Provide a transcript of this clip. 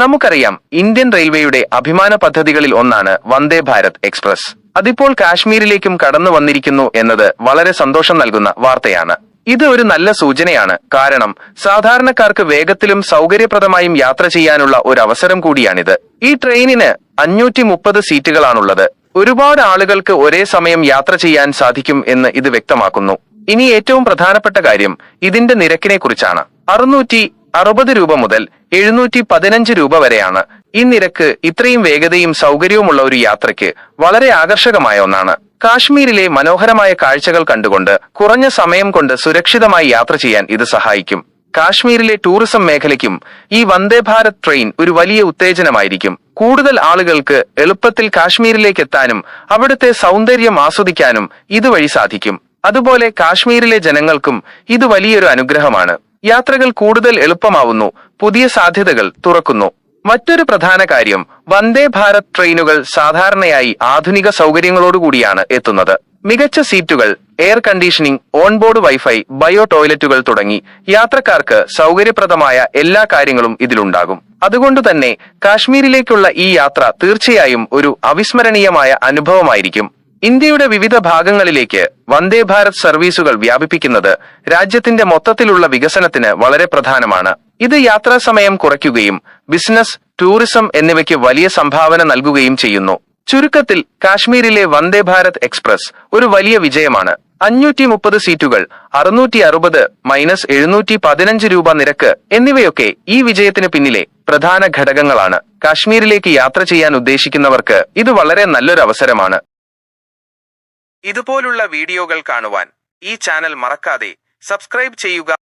നമുക്കറിയാം ഇന്ത്യൻ റെയിൽവേയുടെ അഭിമാന പദ്ധതികളിൽ ഒന്നാണ് വന്ദേ ഭാരത് എക്സ്പ്രസ്. അതിപ്പോൾ കാശ്മീരിലേക്കും കടന്നു വന്നിരിക്കുന്നു എന്നത് വളരെ സന്തോഷം നൽകുന്ന വാർത്തയാണ്. ഇത് ഒരു നല്ല സൂചനയാണ്. കാരണം സാധാരണക്കാർക്ക് വേഗത്തിലും സൗകര്യപ്രദമായും യാത്ര ചെയ്യാനുള്ള ഒരു അവസരം കൂടിയാണിത്. ഈ ട്രെയിനിന് അഞ്ഞൂറ്റി മുപ്പത് സീറ്റുകളാണുള്ളത്. ഒരുപാട് ആളുകൾക്ക് ഒരേ സമയം യാത്ര ചെയ്യാൻ സാധിക്കും എന്ന് ഇത് വ്യക്തമാക്കുന്നു. ഇനി ഏറ്റവും പ്രധാനപ്പെട്ട കാര്യം ഇതിന്റെ നിരക്കിനെ കുറിച്ചാണ് അറുന്നൂറ്റി അറുപത് രൂപ മുതൽ എഴുന്നൂറ്റി പതിനഞ്ച് രൂപ വരെയാണ്. ഈ നിരക്ക് ഇത്രയും വേഗതയും സൗകര്യവുമുള്ള ഒരു യാത്രയ്ക്ക് വളരെ ആകർഷകമായ ഒന്നാണ്. കാശ്മീരിലെ മനോഹരമായ കാഴ്ചകൾ കണ്ടുകൊണ്ട് കുറഞ്ഞ സമയം കൊണ്ട് സുരക്ഷിതമായി യാത്ര ചെയ്യാൻ ഇത് സഹായിക്കും. കാശ്മീരിലെ ടൂറിസം മേഖലയ്ക്കും ഈ വന്ദേ ഭാരത് ട്രെയിൻ ഒരു വലിയ ഉത്തേജനമായിരിക്കും. കൂടുതൽ ആളുകൾക്ക് എളുപ്പത്തിൽ കാശ്മീരിലേക്ക് എത്താനും അവിടുത്തെ സൗന്ദര്യം ആസ്വദിക്കാനും ഇതുവഴി സാധിക്കും. അതുപോലെ കാശ്മീരിലെ ജനങ്ങൾക്കും ഇത് വലിയൊരു അനുഗ്രഹമാണ്. യാത്രകൾ കൂടുതൽ എളുപ്പമാവുന്നു. പുതിയ സാധ്യതകൾ തുറക്കുന്നു. മറ്റൊരു പ്രധാന കാര്യം വന്ദേ ഭാരത് ട്രെയിനുകൾ സാധാരണയായി ആധുനിക സൗകര്യങ്ങളോടുകൂടിയാണ് എത്തുന്നത്. മികച്ച സീറ്റുകൾ air conditioning onboard wifi bio ടോയ്ലറ്റുകൾ തുടങ്ങി യാത്രക്കാർക്ക് സൗകര്യപ്രദമായ എല്ലാ കാര്യങ്ങളും ഇതിലുണ്ടാകും. അതുകൊണ്ട് തന്നെ കാശ്മീരിലേക്കുള്ള ഈ യാത്ര തീർച്ചയായും ഒരു അവിസ്മരണീയമായ അനുഭവമായിരിക്കും. ഇന്ത്യയുടെ വിവിധ ഭാഗങ്ങളിലേക്ക് വന്ദേ ഭാരത് സർവീസുകൾ വ്യാപിപ്പിക്കുന്നത് രാജ്യത്തിന്റെ മൊത്തത്തിലുള്ള വികസനത്തിന് വളരെ പ്രധാനമാണ്. ഇത് യാത്രാ സമയം കുറയ്ക്കുകയും ബിസിനസ് ടൂറിസം എന്നിവയ്ക്ക് വലിയ സംഭാവന നൽകുകയും ചെയ്യുന്നു. ചുരുക്കത്തിൽ കാശ്മീരിലെ വന്ദേ ഭാരത് എക്സ്പ്രസ് ഒരു വലിയ വിജയമാണ്. അഞ്ഞൂറ്റി മുപ്പത് സീറ്റുകൾ അറുന്നൂറ്റി അറുപത് മൈനസ് എഴുന്നൂറ്റി പതിനഞ്ച് രൂപ നിരക്ക് എന്നിവയൊക്കെ ഈ വിജയത്തിന് പിന്നിലെ പ്രധാന ഘടകങ്ങളാണ്. കാശ്മീരിലേക്ക് യാത്ര ചെയ്യാൻ ഉദ്ദേശിക്കുന്നവർക്ക് ഇത് വളരെ നല്ലൊരു അവസരമാണ് ഇതുപോലുള്ള വീഡിയോകൾ കാണുവാൻ ഈ ചാനൽ മറക്കാതെ സബ്സ്ക്രൈബ് ചെയ്യുക